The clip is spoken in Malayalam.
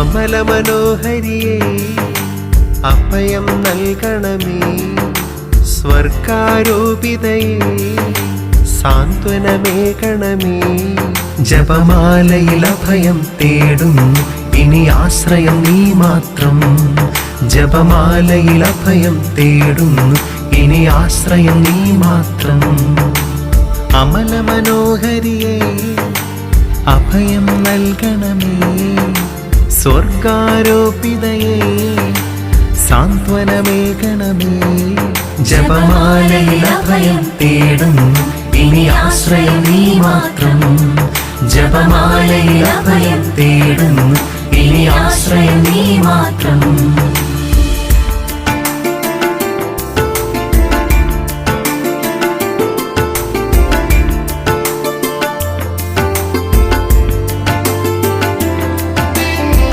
അമല മനോഹരിയെ അഭയം നൽകണമേ. സ്വർഗാരോപിതയെ സാന്ത്വനമേ കണമേ ജപമാലയിൽ അഭയം തേടുന്നു ഇനി ആശ്രയം നീ മാത്രം. ജപമാലയിൽ അഭയം തേടുന്നു ഇനി ആശ്രയം നീ മാത്രം. അമല മനോഹരിയെ അഭയം നൽകണമേ. സ്വർഗാരോപിതയേ സാന്ത്വനമേകണമേ ജപമാലയിൽ തേടുന്നു ഇനി ആശ്രയം നീ മാത്രം. ജപമാലയിൽ തേടുന്നു ഇനി ആശ്രയം നീ മാത്രം.